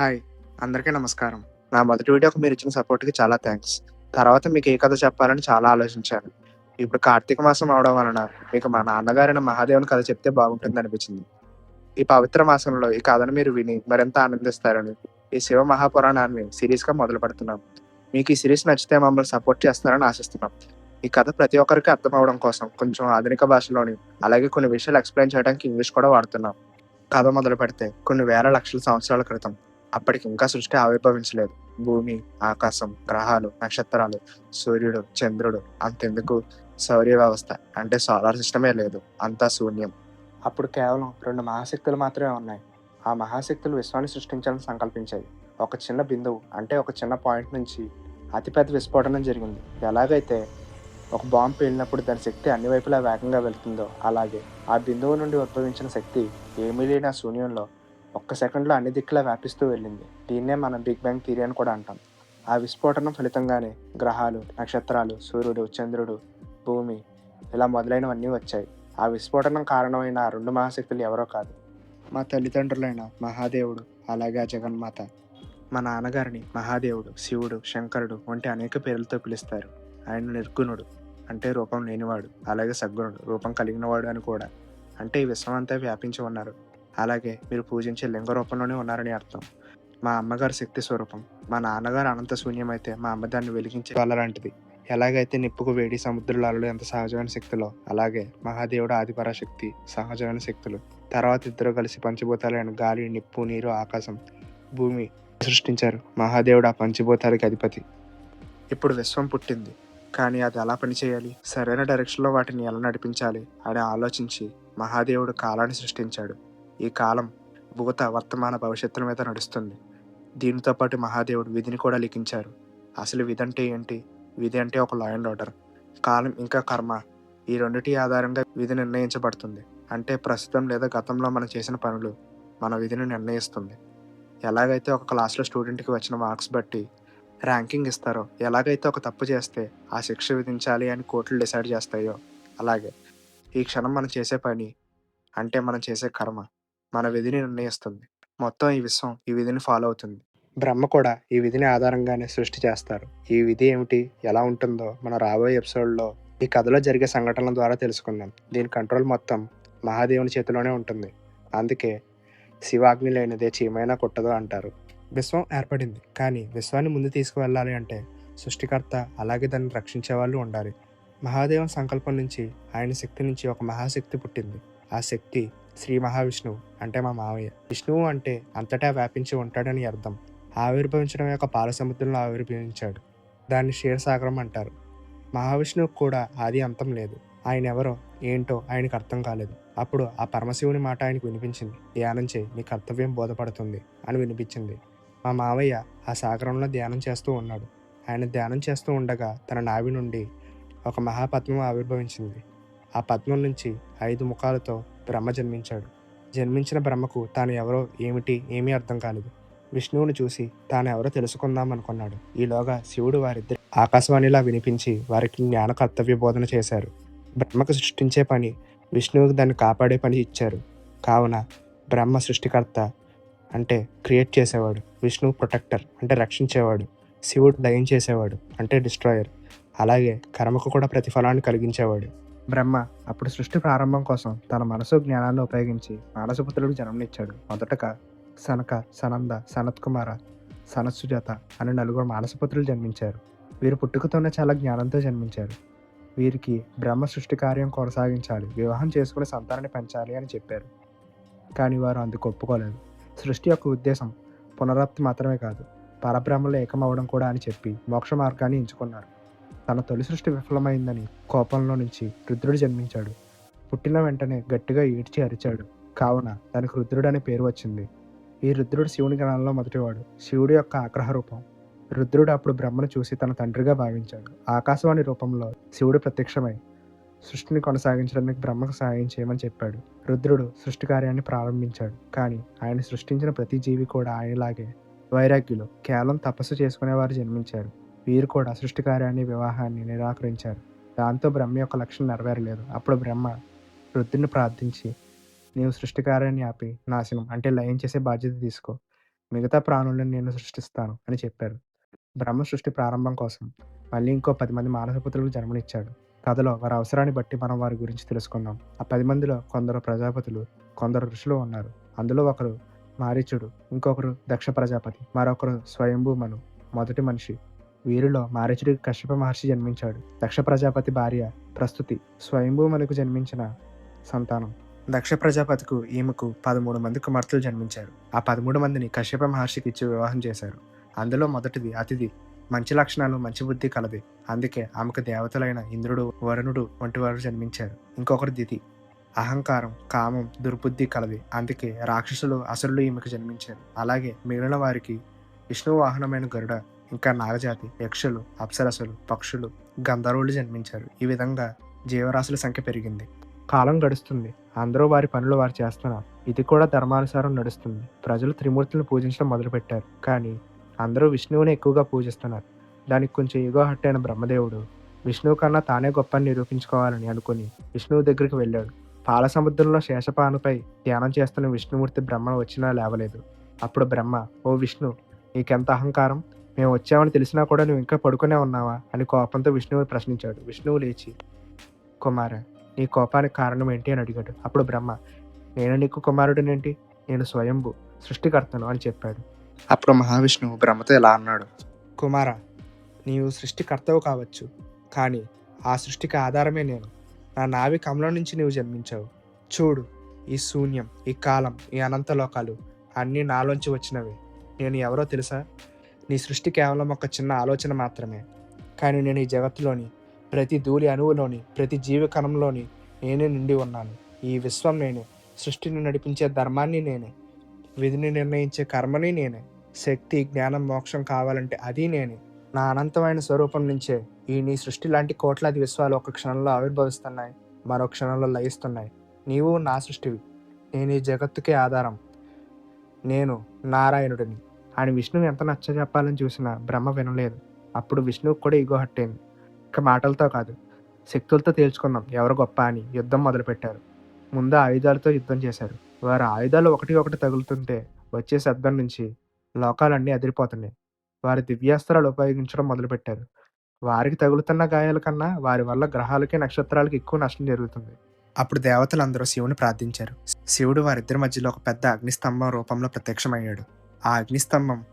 Hi అందరికీ నమస్కారం. నా మొదటి వీడియోకి మీరు ఇచ్చిన సపోర్ట్కి చాలా థ్యాంక్స్ తర్వాత మీకు ఏ కథ చెప్పాలని చాలా ఆలోచించాను. ఇప్పుడు కార్తీక మాసం అవడం వలన మీకు మా నాన్నగారైన మహాదేవుని కథ చెప్తే బాగుంటుంది అనిపించింది. ఈ పవిత్ర మాసంలో ఈ కథను మీరు విని మరింత ఆనందిస్తారని ఈ శివ మహాపురాణాన్ని సిరీస్గా మొదలు పెడుతున్నాం. మీకు ఈ సిరీస్ నచ్చితే మమ్మల్ని సపోర్ట్ చేస్తారని ఆశిస్తున్నాం. ఈ కథ ప్రతి ఒక్కరికి అర్థం అవడం కోసం కొంచెం ఆధునిక భాషలోని అలాగే కొన్ని విషయాలు ఎక్స్ప్లెయిన్ చేయడానికి ఇంగ్లీష్ కూడా వాడుతున్నాం. కథ మొదలు పెడితే కొన్ని వేల లక్షల సంవత్సరాల క్రితం అప్పటికి ఇంకా సృష్టి ఆవిర్భవించలేదు. భూమి ఆకాశం గ్రహాలు నక్షత్రాలు సూర్యుడు చంద్రుడు అంతెందుకు సౌర్య వ్యవస్థ అంటే సోలార్ సిస్టమే లేదు. అంతా శూన్యం. అప్పుడు కేవలం రెండు మహాశక్తులు మాత్రమే ఉన్నాయి. ఆ మహాశక్తులు విశ్వాన్ని సృష్టించాలని సంకల్పించాయి. ఒక చిన్న బిందువు అంటే ఒక చిన్న పాయింట్ నుంచి అతిపెద్ద విస్ఫోటనం జరిగింది. ఎలాగైతే ఒక బాంబు పేలినప్పుడు దాని శక్తి అన్ని వైపులా వేగంగా వెళ్తుందో అలాగే ఆ బిందువు నుండి ఉద్భవించిన శక్తి ఏమీ లేని ఆ శూన్యంలో ఒక్క సెకండ్లో అన్ని దిక్కులా వ్యాపిస్తూ వెళ్ళింది. దీన్నే మనం బిగ్ బ్యాంగ్ థియరీ అని కూడా అంటాం. ఆ విస్ఫోటనం ఫలితంగానే గ్రహాలు నక్షత్రాలు సూర్యుడు చంద్రుడు భూమి ఇలా మొదలైనవన్నీ వచ్చాయి. ఆ విస్ఫోటనం కారణమైన రెండు మహాశక్తులు ఎవరో కాదు. మా తల్లిదండ్రులైన మహాదేవుడు అలాగే జగన్మాత మా నాన్నగారిని మహాదేవుడు శివుడు శంకరుడు వంటి అనేక పేర్లతో పిలుస్తారు. ఆయన నిర్గుణుడు అంటే రూపం లేనివాడు అలాగే సగ్గుణుడు రూపం కలిగినవాడు అని కూడా. అంటే ఈ విశ్వమంతా వ్యాపించి ఉన్నారు. అలాగే మీరు పూజించే లింగ రూపంలోనే ఉన్నారని అర్థం. మా అమ్మగారు శక్తి స్వరూపం. మా నాన్నగారు అనంత శూన్యమైతే మా అమ్మ దాన్ని వెలిగించే వాళ్ళలాంటిది ఎలాగైతే నిప్పుకు వేడి సముద్రాలలో ఎంత సహజమైన శక్తులో అలాగే మహాదేవుడు ఆదిపరాశక్తి సహజమైన శక్తులు. తర్వాత ఇద్దరు కలిసి పంచభూతాలైన గాలి నిప్పు నీరు ఆకాశం భూమి సృష్టించారు. మహాదేవుడు ఆ పంచభూతాలకి అధిపతి. ఇప్పుడు విశ్వం పుట్టింది. కానీ అది ఎలా పనిచేయాలి? సరైన డైరెక్షన్లో వాటిని ఎలా నడిపించాలి? అని ఆలోచించి మహాదేవుడు కాలాన్ని సృష్టించాడు. ఈ కాలం భూత వర్తమాన భవిష్యత్తుల మీద నడుస్తుంది. దీనితో పాటు మహాదేవుడు విధిని కూడా లిఖించారు. అసలు విధి అంటే ఏంటి? విధి అంటే ఒక లా అండ్ ఆర్డర్ కాలం ఇంకా కర్మ. ఈ రెండిటి ఆధారంగా విధి నిర్ణయించబడుతుంది. అంటే ప్రస్తుతం లేదా గతంలో మనం చేసిన పనులు మన విధిని నిర్ణయిస్తుంది. ఎలాగైతే ఒక క్లాస్లో స్టూడెంట్కి వచ్చిన మార్క్స్ బట్టి ర్యాంకింగ్ ఇస్తారో ఎలాగైతే ఒక తప్పు చేస్తే ఆ శిక్ష విధించాలి అని కోర్టులు డిసైడ్ చేస్తాయో అలాగే ఈ క్షణం మనం చేసే పని అంటే మనం చేసే కర్మ. మన విధిని నిర్ణయిస్తుంది. మొత్తం ఈ విశ్వం ఈ విధిని ఫాలో అవుతుంది. బ్రహ్మ కూడా ఈ విధిని ఆధారంగానే సృష్టి చేస్తారు. ఈ విధి ఏమిటి? ఎలా ఉంటుందో మన రాబోయే ఎపిసోడ్లో ఈ కథలో జరిగే సంఘటనల ద్వారా తెలుసుకుందాం. దీని కంట్రోల్ మొత్తం మహాదేవుని చేతిలోనే ఉంటుంది. అందుకే శివాగ్ని లేనిదే చీమైనా కుట్టదు అంటారు. విశ్వం ఏర్పడింది. కానీ విశ్వాన్ని ముందు తీసుకువెళ్ళాలి అంటే సృష్టికర్త అలాగే దాన్ని రక్షించే వాళ్ళు ఉండాలి. మహాదేవుని సంకల్పం నుంచి ఆయన శక్తి నుంచి ఒక మహాశక్తి పుట్టింది. ఆ శక్తి శ్రీ మహావిష్ణువు అంటే మా మావయ్య. విష్ణువు అంటే అంతటా వ్యాపించి ఉంటాడని అర్థం. ఆవిర్భవించడం యొక్క పాలసముద్రంలో ఆవిర్భవించాడు. దాన్ని క్షీరసాగరం అంటారు. మహావిష్ణువుకు కూడా ఆది అంతం లేదు. ఆయన ఎవరో ఏంటో ఆయనకు అర్థం కాలేదు. అప్పుడు ఆ పరమశివుని మాట ఆయనకు వినిపించింది. ధ్యానం చేయి నీ కర్తవ్యం బోధపడుతుంది అని వినిపించింది. మా మావయ్య ఆ సాగరంలో ధ్యానం చేస్తూ ఉన్నాడు. ఆయన ధ్యానం చేస్తూ ఉండగా తన నావి నుండి ఒక మహాపద్మం ఆవిర్భవించింది. ఆ పద్మం నుంచి ఐదు ముఖాలతో బ్రహ్మ జన్మించాడు. జన్మించిన బ్రహ్మకు తాను ఎవరో ఏమిటి ఏమీ అర్థం కాలేదు. విష్ణువుని చూసి తాను ఎవరో తెలుసుకుందాం అనుకున్నాడు. ఈలోగా శివుడు వారిద్దరు ఆకాశవాణిలా వినిపించి వారికి జ్ఞాన కర్తవ్య బోధన చేశారు. బ్రహ్మకు సృష్టించే పని విష్ణువుకి దాన్ని కాపాడే పని ఇచ్చారు. కావున బ్రహ్మ సృష్టికర్త అంటే క్రియేట్ చేసేవాడు. విష్ణువు ప్రొటెక్టర్ అంటే రక్షించేవాడు. శివుడు దయం చేసేవాడు అంటే డిస్ట్రాయర్. అలాగే కర్మకు కూడా ప్రతిఫలాన్ని కలిగించేవాడు. బ్రహ్మ అప్పుడు సృష్టి ప్రారంభం కోసం తన మనసు జ్ఞానాన్ని ఉపయోగించి మానసపుత్రులకు జన్మనిచ్చాడు. మొదటగా సనక సనంద సనత్ కుమార సనత్సుజాత అనే నలుగురు మానసపుత్రులు జన్మించారు. వీరు పుట్టుకతోనే చాలా జ్ఞానంతో జన్మించారు. వీరికి బ్రహ్మ సృష్టి కార్యం కొనసాగించాలి వివాహం చేసుకుని సంతానాన్ని పెంచాలి అని చెప్పారు. కానీ వారు అందుకు ఒప్పుకోలేదు. సృష్టి యొక్క ఉద్దేశం పునరాప్తి మాత్రమే కాదు పరబ్రహ్మలో ఏకమవడం కూడా అని చెప్పి మోక్ష మార్గాన్ని ఎంచుకున్నారు. తన తొలి సృష్టి విఫలమైందని కోపంలో నుంచి రుద్రుడు జన్మించాడు. పుట్టిన వెంటనే గట్టిగా ఈడ్చి అరిచాడు. కావున దానికి రుద్రుడు అనే పేరు వచ్చింది. ఈ రుద్రుడు శివుని గణంలో మొదటివాడు. శివుడి యొక్క ఆగ్రహ రూపం. రుద్రుడు అప్పుడు బ్రహ్మను చూసి తన తండ్రిగా భావించాడు. ఆకాశవాణి రూపంలో శివుడు ప్రత్యక్షమై సృష్టిని కొనసాగించడానికి బ్రహ్మకు సహాయం చేయమని చెప్పాడు. రుద్రుడు సృష్టి కార్యాన్ని ప్రారంభించాడు. కానీ ఆయన సృష్టించిన ప్రతి జీవి కూడా ఆయనలాగే. వైరాగ్యులు. కేవలం తపస్సు చేసుకునేవారు జన్మించారు. వీరు కూడా సృష్టి కార్యాన్ని వివాహాన్ని నిరాకరించారు. దాంతో బ్రహ్మ యొక్క లక్ష్యం నెరవేరలేదు. అప్పుడు బ్రహ్మ వృద్ధుని ప్రార్థించి నీవు సృష్టి కార్యాన్ని ఆపి నాశనం అంటే లయం చేసే బాధ్యత తీసుకో. మిగతా ప్రాణులను నేను సృష్టిస్తాను అని చెప్పారు. బ్రహ్మ సృష్టి ప్రారంభం కోసం మళ్ళీ ఇంకో పది మంది మానసపుత్రులకు జన్మనిచ్చాడు. కథలో వారి అవసరాన్ని బట్టి మనం వారి గురించి తెలుసుకుందాం. ఆ పది మందిలో కొందరు ప్రజాపతులు కొందరు ఋషులు ఉన్నారు. అందులో ఒకరు మారీచుడు ఇంకొకరు దక్ష ప్రజాపతి మరొకరు స్వయంభూమను మొదటి మనిషి. వీరిలో మారీచుడికి కశ్యప మహర్షి జన్మించాడు. దక్ష ప్రజాపతి భార్య ప్రస్తుతి స్వయంభూమలకు జన్మించిన సంతానం. దక్ష ప్రజాపతికు ఈమెకు పదమూడు మంది కుమార్తెలు జన్మించారు. ఆ పదమూడు మందిని కశ్యప మహర్షికి ఇచ్చి వివాహం చేశారు. అందులో మొదటిది అతిథి మంచి లక్షణాలు మంచి బుద్ధి కలది. అందుకే ఆమెకు దేవతలైన ఇంద్రుడు వరుణుడు వంటి వారు జన్మించారు. ఇంకొకరు దితి అహంకారం కామం దుర్బుద్ధి కలది. అందుకే రాక్షసులు అసురులు ఈమెకు జన్మించారు. అలాగే మిగిలిన వారికి విష్ణు వాహనమైన గరుడ ఇంకా నాగజాతి యక్షులు అప్సరసులు పక్షులు గంధర్వులు జన్మించారు. ఈ విధంగా జీవరాశుల సంఖ్య పెరిగింది. కాలం గడుస్తుంది. అందరూ వారి పనులు వారు చేస్తున్నారు. ఇది కూడా ధర్మానుసారం నడుస్తుంది. ప్రజలు త్రిమూర్తులను పూజించడం మొదలుపెట్టారు. కానీ అందరూ విష్ణువుని ఎక్కువగా పూజిస్తున్నారు. దానికి కొంచెం ఈగో అయిన బ్రహ్మదేవుడు విష్ణువు కన్నా తానే గొప్పని నిరూపించుకోవాలని అనుకుని విష్ణువు దగ్గరికి వెళ్ళాడు. పాల సముద్రంలో శేషపానుపై ధ్యానం చేస్తున్న విష్ణుమూర్తి బ్రహ్మ వచ్చినా లేవలేదు. అప్పుడు బ్రహ్మ ఓ విష్ణు నీకెంత అహంకారం? మేము వచ్చామని తెలిసినా కూడా నువ్వు ఇంకా పడుకునే ఉన్నావా? అని కోపంతో విష్ణువు ప్రశ్నించాడు. విష్ణువు లేచి కుమార నీ కోపానికి కారణం ఏంటి? అని అడిగాడు. అప్పుడు బ్రహ్మ నేను నీకు కుమారుడినేంటి? నేను స్వయంభు సృష్టికర్తను అని చెప్పాడు. అప్పుడు మహావిష్ణువు బ్రహ్మతో ఇలా అన్నాడు కుమార నీవు సృష్టికర్తవు కావచ్చు కానీ ఆ సృష్టికి ఆధారమే నేను. నా నావి కమలం నుంచి నీవు జన్మించావు. చూడు ఈ శూన్యం ఈ కాలం ఈ అనంత లోకాలు అన్నీ నాలోంచి వచ్చినవి. నేను ఎవరో తెలుసా? నీ సృష్టి కేవలం ఒక చిన్న ఆలోచన మాత్రమే. కానీ నేను ఈ జగత్తులోని ప్రతి ధూళి అణువులోని ప్రతి జీవ కణంలోని నేనే నిండి ఉన్నాను. ఈ విశ్వం నేనే. సృష్టిని నడిపించే ధర్మాన్ని నేనే. విధిని నిర్ణయించే కర్మని నేనే. శక్తి జ్ఞానం మోక్షం కావాలంటే అది నేనే. నా అనంతమైన స్వరూపం నుంచే ఈ నీ సృష్టి లాంటి కోట్లాది విశ్వాలు ఒక క్షణంలో ఆవిర్భవిస్తున్నాయి మరో క్షణంలో లయిస్తున్నాయి. నీవు నా సృష్టివి. నేను ఈ జగత్తుకే ఆధారం. నేను నారాయణుడిని. ఆయన విష్ణువు ఎంత నచ్చ చెప్పాలని చూసినా బ్రహ్మ వినలేదు. అప్పుడు విష్ణువుకు కూడా ఈగో హట్టేంది ఇక మాటలతో కాదు శక్తులతో తేల్చుకుందాం. ఎవరు గొప్ప అని యుద్ధం మొదలుపెట్టారు. ముందు ఆయుధాలతో యుద్ధం చేశారు. వారి ఆయుధాలు ఒకటి ఒకటి తగులుతుంటే వచ్చే శబ్దం నుంచి లోకాలన్నీ అదిరిపోతున్నాయి. వారి దివ్యాస్త్రాలు ఉపయోగించడం మొదలుపెట్టారు. వారికి తగులుతున్న గాయాల కన్నా వారి వల్ల గ్రహాలకి నక్షత్రాలకి ఎక్కువ నష్టం జరుగుతుంది. అప్పుడు దేవతలందరూ శివుని ప్రార్థించారు. శివుడు వారిద్దరి మధ్యలో ఒక పెద్ద అగ్నిస్తంభం రూపంలో ప్రత్యక్షమయ్యాడు. ఆ అగ్నిస్తంభం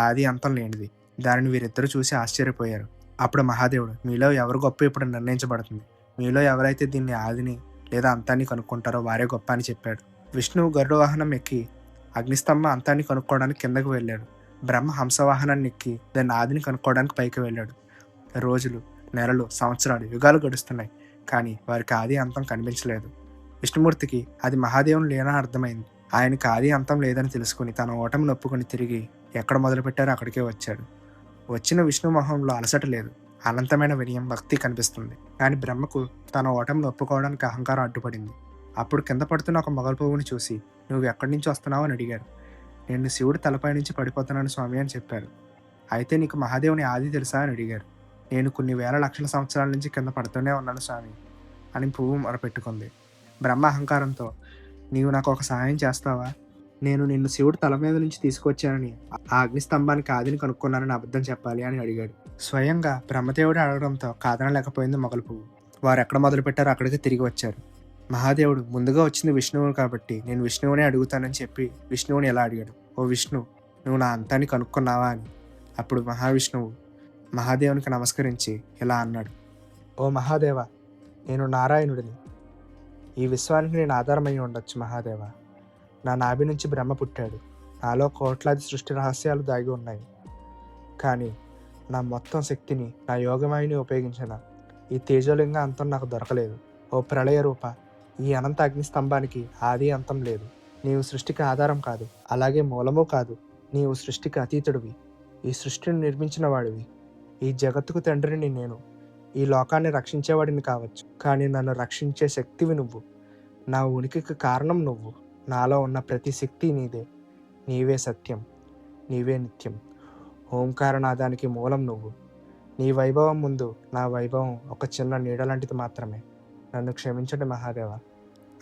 ఆది అంతం లేనిది. దానిని వీరిద్దరూ చూసి ఆశ్చర్యపోయారు. అప్పుడు మహాదేవుడు మీలో ఎవరు గొప్ప ఇప్పుడు నిర్ణయించబడుతుంది? మీలో ఎవరైతే దీన్ని ఆదిని లేదా అంతాన్ని కనుక్కుంటారో వారే గొప్ప అని చెప్పాడు. విష్ణువు గరుడ వాహనం ఎక్కి అగ్నిస్తంభ అంతాన్ని కనుక్కోవడానికి కిందకు వెళ్ళాడు. బ్రహ్మ హంసవాహనాన్ని ఎక్కి దాన్ని ఆదిని కనుక్కోవడానికి పైకి వెళ్ళాడు. రోజులు నెలలు సంవత్సరాలు యుగాలు గడుస్తున్నాయి కానీ వారికి ఆది అంతం కనిపించలేదు. విష్ణుమూర్తికి అది మహాదేవుని లేనా అర్థమైంది. ఆయన ఖాళీ అంతం లేదని తెలుసుకుని తన ఓటమి నొప్పుకొని తిరిగి ఎక్కడ మొదలుపెట్టారో అక్కడికే వచ్చాడు. వచ్చిన విష్ణు మొహంలో అలసట లేదు. అనంతమైన వినయం భక్తి కనిపిస్తుంది. కానీ బ్రహ్మకు తన ఓటమిని ఒప్పుకోవడానికి అహంకారం అడ్డుపడింది. అప్పుడు కింద పడుతున్న ఒక మొగల పువ్వుని చూసి నువ్వు ఎక్కడి నుంచి వస్తున్నావు? అని అడిగారు నేను శివుడు తలపై నుంచి పడిపోతున్నాను స్వామి అని చెప్పారు అయితే నీకు మహాదేవుని ఆది తెలుసా? అని అడిగారు నేను కొన్ని వేల లక్షల సంవత్సరాల నుంచి కింద పడుతూనే ఉన్నాను స్వామి అని పువ్వు మొరపెట్టుకుంది. బ్రహ్మ అహంకారంతో నీవు నాకు ఒక సహాయం చేస్తావా? నేను నిన్ను శివుడు తల మీద నుంచి తీసుకొచ్చానని ఆ అగ్నిస్తంభాన్ని కాదని కనుక్కున్నానని అబద్ధం చెప్పాలి అని అడిగాడు. స్వయంగా బ్రహ్మదేవుడు అడగడంతో కాదనలేకపోయింది మొగలు పువ్వు. వారు ఎక్కడ మొదలు పెట్టారో అక్కడికి తిరిగి వచ్చారు. మహాదేవుడు ముందుగా వచ్చింది విష్ణువు కాబట్టి నేను విష్ణువునే అడుగుతానని చెప్పి విష్ణువుని ఎలా అడిగాడు? ఓ విష్ణు నువ్వు నా అంతాన్ని కనుక్కున్నావా అని. అప్పుడు మహావిష్ణువు మహాదేవునికి నమస్కరించి ఇలా అన్నాడు. ఓ మహాదేవ నేను నారాయణుడిని. ఈ విశ్వానికి నేను ఆధారమై ఉండొచ్చు మహాదేవ. నా నాభి నుంచి బ్రహ్మ పుట్టాడు. నాలో కోట్లాది సృష్టి రహస్యాలు దాగి ఉన్నాయి. కానీ నా మొత్తం శక్తిని నా యోగమాయిని ఉపయోగించిన ఈ తేజోలింగ అంతం నాకు దొరకలేదు. ఓ ప్రళయ రూప ఈ అనంత అగ్నిస్తంభానికి ఆది అంతం లేదు. నీవు సృష్టికి ఆధారం కాదు అలాగే మూలము కాదు. నీవు సృష్టికి అతీతుడివి. ఈ సృష్టిని నిర్మించిన వాడివి. ఈ జగత్తుకు తండ్రిని నేను. ఈ లోకాన్ని రక్షించేవాడిని కావచ్చు. కానీ నన్ను రక్షించే శక్తివి నువ్వు. నా ఉనికికి కారణం నువ్వు. నాలో ఉన్న ప్రతి శక్తి నీదే. నీవే సత్యం. నీవే నిత్యం. ఓంకారనాదానికి మూలం నువ్వు. నీ వైభవం ముందు నా వైభవం ఒక చిన్న నీడ లాంటిది మాత్రమే. నన్ను క్షమించండి మహాదేవ.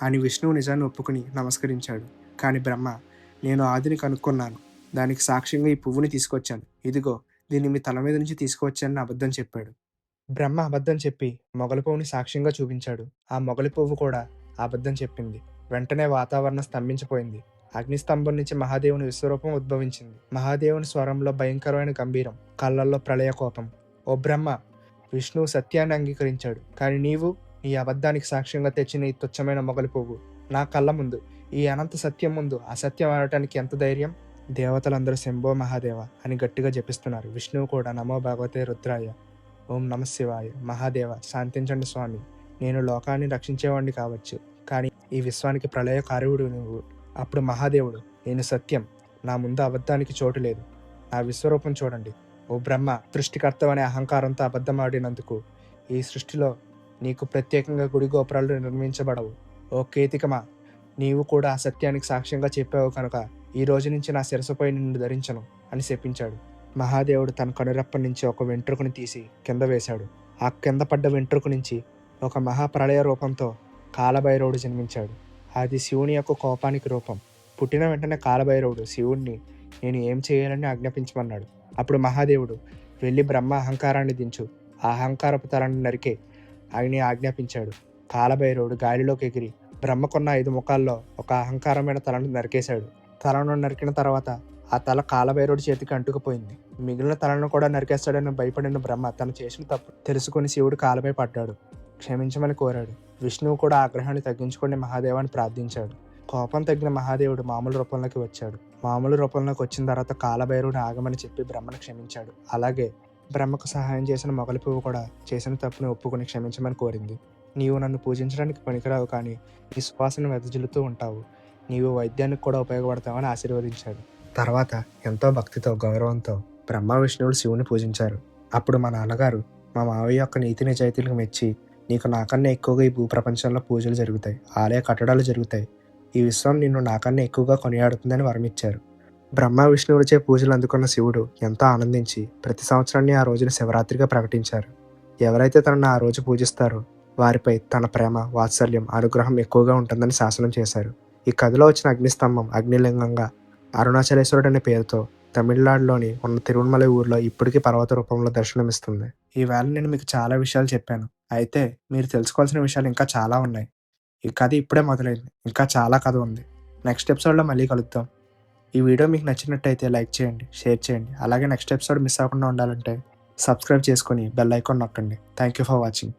అని విష్ణువు నిజాన్ని ఒప్పుకుని నమస్కరించాడు. కానీ బ్రహ్మ నేను ఆదిని కనుక్కున్నాను. దానికి సాక్ష్యంగా ఈ పువ్వుని తీసుకొచ్చాను. ఇదిగో దీన్ని మీ తల మీద నుంచి తీసుకువచ్చానని అబద్ధం చెప్పాడు. బ్రహ్మ అబద్ధం చెప్పి మొగలి పువ్వుని సాక్ష్యంగా చూపించాడు. ఆ మొగలి పువ్వు కూడా అబద్ధం చెప్పింది. వెంటనే వాతావరణం స్తంభించిపోయింది. అగ్నిస్తంభం నుంచి మహాదేవుని విశ్వరూపం ఉద్భవించింది. మహాదేవుని స్వరంలో భయంకరమైన గంభీరం కళ్ళల్లో ప్రళయ కోపం. ఓ బ్రహ్మ విష్ణువు సత్యాన్ని అంగీకరించాడు. కానీ నీవు ఈ అబద్ధానికి సాక్ష్యంగా తెచ్చిన ఈ తుచ్చమైన మొగలి పువ్వు నా కళ్ళ ముందు ఈ అనంత సత్యం ముందు అసత్యం అనటానికి ఎంత ధైర్యం? దేవతలందరూ శంభో మహాదేవ అని గట్టిగా జపిస్తున్నారు. విష్ణువు కూడా నమో భగవతే రుద్రాయ ఓం నమ శివాయ మహాదేవ శాంతించండి స్వామి. నేను లోకాన్ని రక్షించేవాడిని కావచ్చు కానీ ఈ విశ్వానికి ప్రళయ కారువుడు నువ్వు. అప్పుడు మహాదేవుడు నేను సత్యం నా ముందు అబద్ధానికి చోటు లేదు. నా విశ్వరూపం చూడండి. ఓ బ్రహ్మ సృష్టికర్తవనే అహంకారంతో అబద్ధమాడినందుకు ఈ సృష్టిలో నీకు ప్రత్యేకంగా గుడి గోపురాలు నిర్మించబడవు. ఓ కేతికమా నీవు కూడా ఆ సత్యానికి సాక్ష్యంగా చెప్పావు కనుక ఈ రోజు నుంచి నా శిరసపై నిన్ను ధరించను అని శపించాడు. మహాదేవుడు తన కనురెప్ప నుంచి ఒక వెంట్రుకుని తీసి కింద వేశాడు. ఆ కింద పడ్డ వెంట్రుక నుంచి ఒక మహాప్రళయ రూపంతో కాలభైరవుడు జన్మించాడు. అది శివుని యొక్క కోపానికి రూపం. పుట్టిన వెంటనే కాలభైరవుడు శివుణ్ణి నేను ఏం చేయాలని ఆజ్ఞాపించమన్నాడు. అప్పుడు మహాదేవుడు వెళ్ళి బ్రహ్మ అహంకారాన్ని దించు. ఆ అహంకారపు తలని నరికే ఆయన ఆజ్ఞాపించాడు. కాలభైరవుడు గాలిలోకి ఎగిరి బ్రహ్మకున్న ఐదు ముఖాల్లో ఒక అహంకారమైన తలను నరికేశాడు. తలను నరికిన తర్వాత ఆ తల కాలభైరుడి చేతికి అంటుకుపోయింది. మిగిలిన తలను కూడా నరికేస్తాడని భయపడిన బ్రహ్మ తను చేసిన తప్పు తెలుసుకుని శివుడు కాలపై పడ్డాడు. క్షమించమని కోరాడు. విష్ణువు కూడా ఆగ్రహాన్ని తగ్గించుకొని మహాదేవాన్ని ప్రార్థించాడు. కోపం తగ్గిన మహాదేవుడు మామూలు రూపంలోకి వచ్చాడు. మామూలు రూపంలోకి వచ్చిన తర్వాత కాలభైరుని ఆగమని చెప్పి బ్రహ్మను క్షమించాడు. అలాగే బ్రహ్మకు సహాయం చేసిన మొగలి పువ్వు కూడా చేసిన తప్పుని ఒప్పుకొని క్షమించమని కోరింది. నీవు నన్ను పూజించడానికి పనికిరావు కానీ నీ సువాసన వెదజల్లుతూ ఉంటావు. నీవు వైద్యానికి కూడా ఉపయోగపడతావని ఆశీర్వదించాడు. తర్వాత ఎంతో భక్తితో గౌరవంతో బ్రహ్మ విష్ణువుడు శివుని పూజించారు. అప్పుడు మా నాన్నగారు మా మావయ్య యొక్క నీతి నిజాయితీలకు మెచ్చి నీకు నాకన్నా ఎక్కువగా ఈ భూప్రపంచంలో పూజలు జరుగుతాయి. ఆలయ కట్టడాలు జరుగుతాయి. ఈ విశ్వం నిన్ను నాకన్నా ఎక్కువగా కొనియాడుతుందని వరమిచ్చారు. బ్రహ్మ విష్ణువుడిచే పూజలు అందుకున్న శివుడు ఎంతో ఆనందించి ప్రతి సంవత్సరాన్ని ఆ రోజున శివరాత్రిగా ప్రకటించారు. ఎవరైతే తనను ఆ రోజు పూజిస్తారో వారిపై తన ప్రేమ వాత్సల్యం అనుగ్రహం ఎక్కువగా ఉంటుందని శాసనం చేశారు. ఈ కథలో వచ్చిన అగ్నిస్తంభం అగ్నిలింగంగా అరుణాచలేశ్వరుడు అనే పేరుతో తమిళనాడులోని ఉన్న తిరుమల ఊర్లో ఇప్పటికీ పర్వత రూపంలో దర్శనమిస్తుంది. ఈవేళ నేను మీకు చాలా విషయాలు చెప్పాను. అయితే మీరు తెలుసుకోవాల్సిన విషయాలు ఇంకా చాలా ఉన్నాయి. ఈ కథ ఇప్పుడే మొదలైంది. ఇంకా చాలా కథ ఉంది. నెక్స్ట్ ఎపిసోడ్లో మళ్ళీ కలుద్దాం. ఈ వీడియో మీకు నచ్చినట్టయితే లైక్ చేయండి షేర్ చేయండి. అలాగే నెక్స్ట్ ఎపిసోడ్ మిస్ అవ్వకుండా ఉండాలంటే సబ్స్క్రైబ్ చేసుకొని బెల్ ఐకాన్ నొక్కండి. Thank you for watching.